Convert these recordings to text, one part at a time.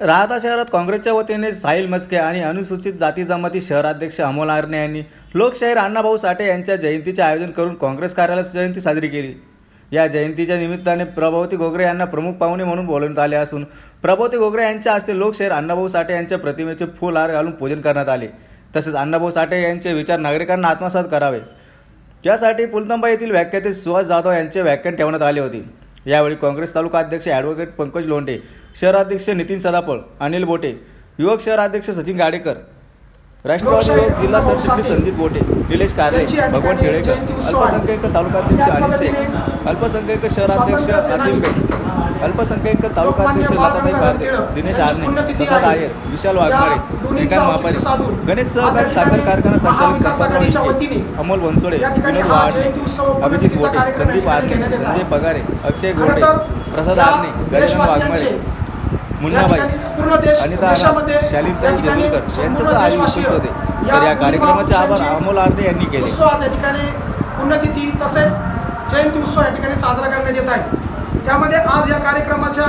राहता शहरात काँग्रेसच्या वतीने साहिल मस्के आणि अनुसूचित जाती जमाती शहराध्यक्ष अमोल आरणे यांनी लोकशाहीर अण्णाभाऊ साठे यांच्या जयंतीचे आयोजन करून काँग्रेस कार्यालयात जयंती साजरी केली. या जयंतीच्या निमित्ताने प्रभावती घोगरे यांना प्रमुख पाहुणे म्हणून बोलवण्यात आले असून प्रभावती घोगरे यांच्या हस्ते लोकशाहीर अण्णाभाऊ साठे यांच्या प्रतिमेचे फुल हार घालून पूजन करण्यात आले. तसेच अण्णाभाऊ साठे यांचे विचार नागरिकांना आत्मसात करावे. यासाठी पुलतंबा येथील व्याख्याते सुहास जाधव यांचे व्याख्यान ठेवण्यात आले होते. यावेळी काँग्रेस तालुका अध्यक्ष ॲडव्होकेट पंकज लोंढे शहराध्यक्ष नितीन सदापळ अनिल बोटे युवक शहराध्यक्ष सचिन गाडेकर राष्ट्रवादी युवक जिल्हा सरचिटणीस संदीप बोटे निलेश कारले भगवान टिळेकर अल्पसंख्याक तालुकाध्यक्ष अनिल शेख अल्पसंख्याक शहराध्यक्ष असीम बेग अल्पसंख्याक तालुकाध्यक्ष लताताई पारदे दिनेश आर्ने प्रसाद आयर विशाल वाघमारे श्रीकांत महापारी गणेश सहकारी साखर कारखाना संचालक अमोल बनसोडे विनोद वाडणे अभिजित बोटे संदीप आर्ने संजय पगारे अक्षय घोडे प्रसाद आर्ने गजानन वाघमारे मुन्नाबाई अनिता आनंद शालिनताई जबुलकर यांच्यासह आदी उपस्थित होते. तर या कार्यक्रमाचे आभार अमोल आर्ने यांनी केले. उत्सव आज या ठिकाणी पुण्यतिथी तसेच जयंती उत्सव या ठिकाणी साजरा करण्यात येत आहे. त्यामध्ये आज या कार्यक्रमाच्या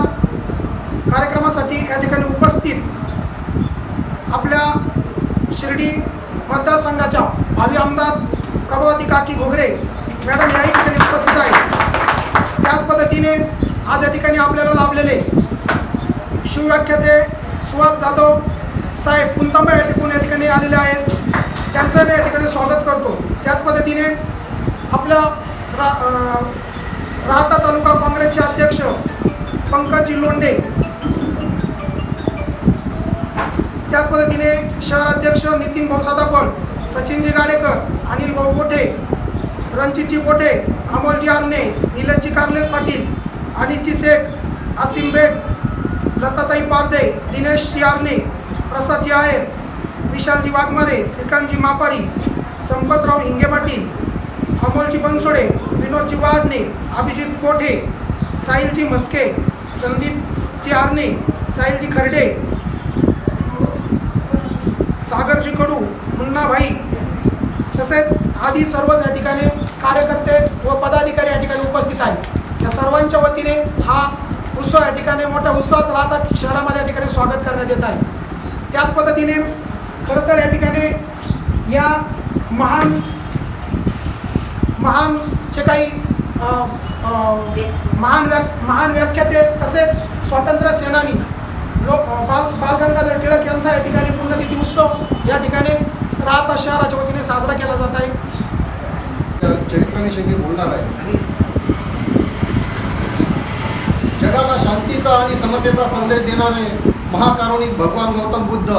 कार्यक्रमासाठी या ठिकाणी उपस्थित आपल्या शिर्डी मतदारसंघाच्या भावी आमदार प्रभावती काकी घोगरे मॅडम याही ठिकाणी उपस्थित आहेत. त्याच पद्धतीने आज या ठिकाणी आपल्याला लाभलेले शिवव्याख्याते सुहास जाधव साहेब पुंतांबा या ठिकाणी या ठिकाणी आलेले आहेत. त्यांचं मी या ठिकाणी स्वागत करतो. त्याच पद्धतीने आपला रा राहता तालुका काँग्रेसचे अध्यक्ष पंकजी लोंडे त्याच पद्धतीने शहर अध्यक्ष नितीन भाऊ सदापळ सचिनजी गाडेकर अनिल भाऊ बोठे रणजितजी बोठे अमोलजी आरणे निलजजी कारले पाटील अनिलजी शेख आसिम बेग लताताई पारदे दिनेश यारने प्रसादजी आयर विशालजी वाघमारे श्रीकांतजी मापारी संपतराव हिंगे पाटील अमोलजी बनसोडे विनोदजी वाडणे अभिजित कोठे साहिलजी मस्के संदीपजी आरणे साहिलजी खर्डे सागरजी कडू मुन्नाभाई तसेच आदी सर्वच या ठिकाणी कार्यकर्ते व पदाधिकारी या ठिकाणी उपस्थित आहेत. या सर्वांच्या वतीने हा उत्सव या ठिकाणी मोठ्या उत्साहात राहतात. शहरामध्ये या ठिकाणी स्वागत करण्यात येत आहे. त्याच पद्धतीने खरं तर या ठिकाणी या महान महान जे काही महान व्या महान व्याख्याते तसेच स्वातंत्र्य सेनानी लोक बाल बालगंगाधर टिळक यांचा या ठिकाणी पुण्यतिथी उत्सव या ठिकाणी राहता शहराच्या वतीने साजरा केला जात आहे. चरित्राविषयी बोलणार आहे. जगाला शांतीचा आणि समतेचा संदेश देणारे महाकारुणिक भगवान गौतम बुद्ध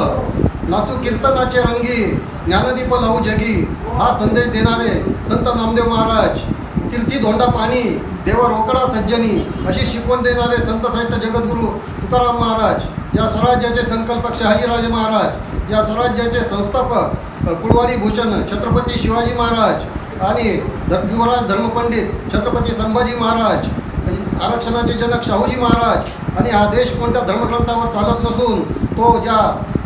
नाचू कीर्तनाचे रंगी ज्ञानदीप लावू जगी हा संदेश देणारे संत नामदेव महाराज कीर्ती धोंडा पाणी देव रोकडा सज्जनी अशी शिकवण देणारे संत श्रेष्ठ जगद्गुरू तुकाराम महाराज या स्वराज्याचे संकल्पक शहाजीराजे महाराज या स्वराज्याचे संस्थापक कुळवारी भूषण छत्रपती शिवाजी महाराज आणि युवराज धर्मपंडित छत्रपती संभाजी महाराज आरक्षणाचे जनक शाहूजी महाराज आणि हा देश कोणत्या धर्मग्रंथावर चालत नसून तो ज्या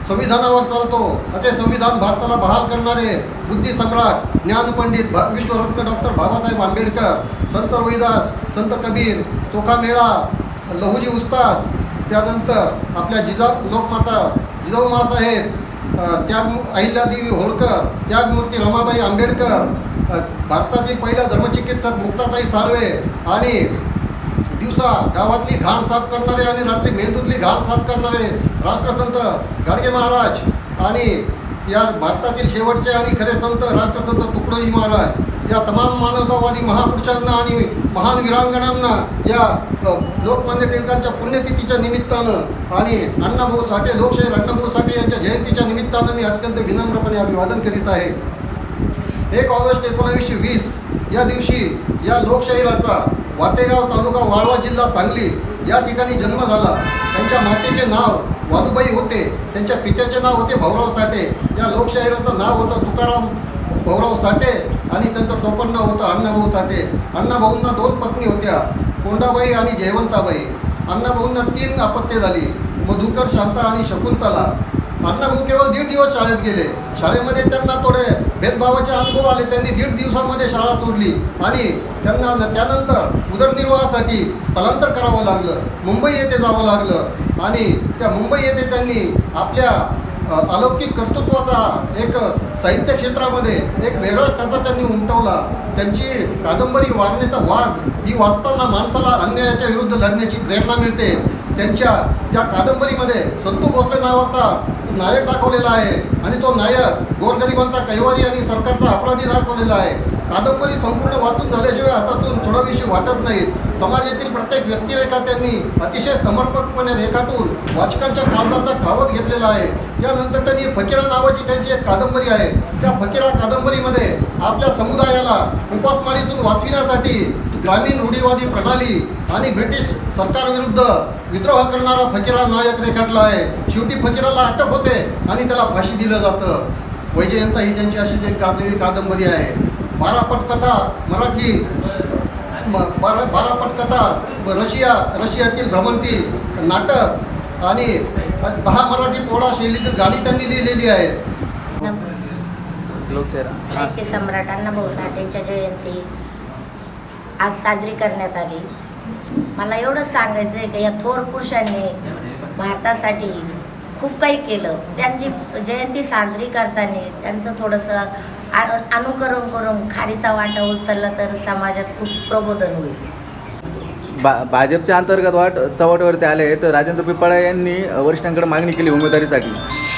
संविधानावर चालतो असे संविधान भारताला बहाल करणारे बुद्धी सम्राट ज्ञानपंडित भा विश्वरत्न डॉक्टर बाबासाहेब आंबेडकर संत रोहिदास संत कबीर चोखामेळा लहुजी उस्ताद त्यानंतर आपल्या जिजा लोकमाता जिजाऊ मासाहेब त्याग अहिल्यादेवी होळकर त्यागमूर्ती रमाबाई आंबेडकर भारतातील पहिल्या धर्मचिकित्सक मुक्ताताई साळवे आणि दिवसा गावातली घाण साफ करणारे आणि रात्री मेंदूतली घाण साफ करणारे राष्ट्रसंत गाडगे महाराज आणि या भारतातील शेवटचे आणि खरे संत राष्ट्रसंत तुकडोजी महाराज या तमाम मानवतावादी महापुरुषांना आणि महान वीरांगणांना या लोकमान्य टिळकांच्या पुण्यतिथीच्या निमित्तानं आणि अण्णाभाऊ साठे लोकशाहीर अण्णाभाऊ साठे यांच्या जयंतीच्या निमित्तानं मी अत्यंत विनम्रपणे अभिवादन करीत आहे. एक ऑगस्ट एकोणावीसशे वीस या दिवशी या लोकशाहीराचा वाटेगाव तालुका वाळवा जिल्हा सांगली या ठिकाणी जन्म झाला. त्यांच्या मातेचे नाव वालुबाई होते. त्यांच्या पित्याचे नाव होते भाऊराव साठे. या लोकशाहीराचं नाव होतं तुकाराम भाऊराव साठे आणि त्यांचं टोपण नाव होतं अण्णाभाऊ साठे. अण्णाभाऊंना दोन पत्नी होत्या कोंडाबाई आणि जयवंताबाई. अण्णाभाऊंना तीन अपत्ये झाली. मधुकर शांता आणि शकुंतला. अण्णाभाऊ केवळ दीड दिवस शाळेत गेले. शाळेमध्ये त्यांना थोडे भेदभावाचे अनुभव आले. त्यांनी दीड दिवसामध्ये शाळा सोडली. आणि त्यांना त्यानंतर उदरनिर्वाहासाठी स्थलांतर करावं लागलं. मुंबई येथे जावं लागलं. आणि त्या मुंबई येथे त्यांनी आपल्या अलौकिक कर्तृत्वाचा एक साहित्य क्षेत्रामध्ये एक वेगळाच ठसा त्यांनी उमटवला. त्यांची कादंबरी वारण्याचा वाघ ही वाचताना माणसाला अन्यायाच्या विरुद्ध लढण्याची प्रेरणा मिळते. त्यांच्या त्या कादंबरीमध्ये सत्तू भोसले नावाचा नायक दाखवलेला आहे. आणि तो नायक गोरगरिबांचा कैवारी आणि सरकारचा अपराधी दाखवलेला आहे. कादंबरी संपूर्ण वाचून झाल्याशिवाय हातातून सोडाविषयी वाटत नाहीत. समाजातील प्रत्येक व्यक्तिरेखा त्यांनी अतिशय समर्पकपणे रेखाटून वाचकांच्या काळजाचा ठावत घेतलेला आहे. त्यानंतर त्यांनी फकीरा नावाची त्यांची एक कादंबरी आहे. त्या फकीरा कादंबरीमध्ये आपल्या समुदायाला उपासमारीतून वाचविण्यासाठी ग्रामीण रूढीवादी प्रणाली आणि ब्रिटिश सरकारविरुद्ध विद्रोह करणारा फकीरा नायक रेखाटला आहे. शेवटी फकीराला अटक होते आणि त्याला फाशी दिलं जातं. वैजयंता ही त्यांची अशीच एक गाजलेली कादंबरी आहे. बारा पटकथा मराठी बारा बारा पटकथा ब- रशिया रशियातील भ्रमंती नाटक आणि दहा मराठी पोळा शैलीतील गाणी त्यांनी लिहिलेली आहेत. लोकशाहीर हां साहित्य सम्राट अण्णाभाऊ साठेच्या जयंती आज साजरी करण्यात आली. मला एवढंच सांगायचं आहे की या थोर पुरुषांनी भारतासाठी खूप काही केलं. त्यांची जयंती साजरी करताना त्यांचं थोडंसं अनुकरण करून खारीचा वाटा उचलला तर समाजात खूप प्रबोधन होईल. बा भाजपच्या अंतर्गत वाट चव्हाटवरती आले तर राजेंद्र पिपाळे यांनी वरिष्ठांकडे मागणी केली उमेदवारीसाठी.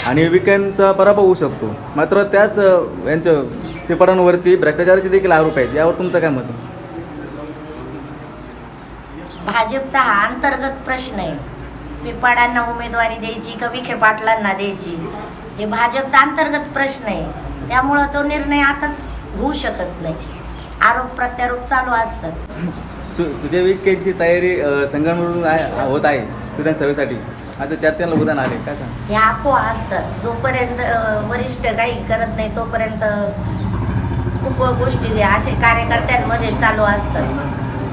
आणि विकेंडचा पराभव होऊ शकतो. मात्र त्याच यांचं पिपाळांवरती भ्रष्टाचाराचे देखील आरोप आहेत. यावर तुमचं काय मत आहे? भाजपचा हा अंतर्गत प्रश्न आहे. पिपाडांना उमेदवारी द्यायची का विखे पाटलांना द्यायची? हे भाजपचा अंतर्गत प्रश्न आहे. त्यामुळं तो निर्णय आताच होऊ शकत नाही. आरोप प्रत्यारोप चालू असतात. सु सुजय विखेंची तयारी संगमवरून होत आहे विधानसभेसाठी. असं चर्चेला उदाहरण आले. काय सांग? ह्या अफवा असतात. जोपर्यंत वरिष्ठ काही करत नाही तोपर्यंत खूप गोष्टी असे कार्यकर्त्यांमध्ये चालू असतात.